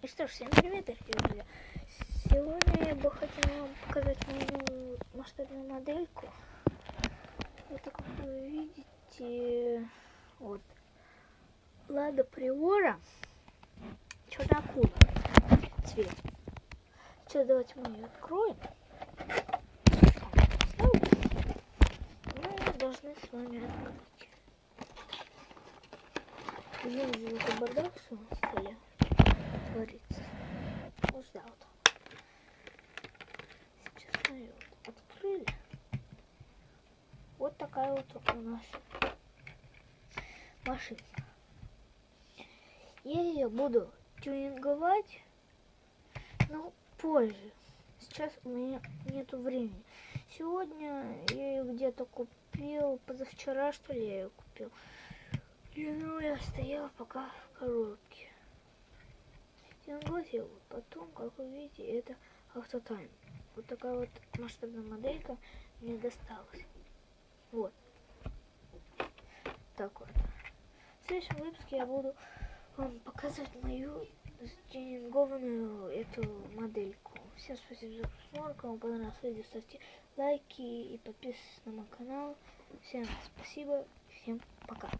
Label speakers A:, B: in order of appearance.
A: И что ж, всем привет, дорогие друзья. Сегодня я бы хотела вам показать мою масштабную модельку. Это, как вы видите, вот, Лада Приора, черная акула, цвет. Сейчас давайте мы ее откроем. Мы должны с вами открыть. Видите, это бардак стоят творится. Вот вот. Сейчас мы ее вот открыли. Вот такая вот у нас машинка. Я ее буду тюнинговать, но позже. Сейчас у меня нету времени. Сегодня я ее где-то купил, позавчера что ли я ее купил. И ну, я стояла пока в коробке. Тянглась его. Потом, как вы видите, это автотайм. Вот такая вот масштабная моделька мне досталась. Вот. Так вот. В следующем выпуске я буду вам показывать мою стюнингованную эту модельку. Всем спасибо за просмотр. Кому понравилось видео, ставьте лайки и подписывайтесь на мой канал. Всем спасибо. Всем пока.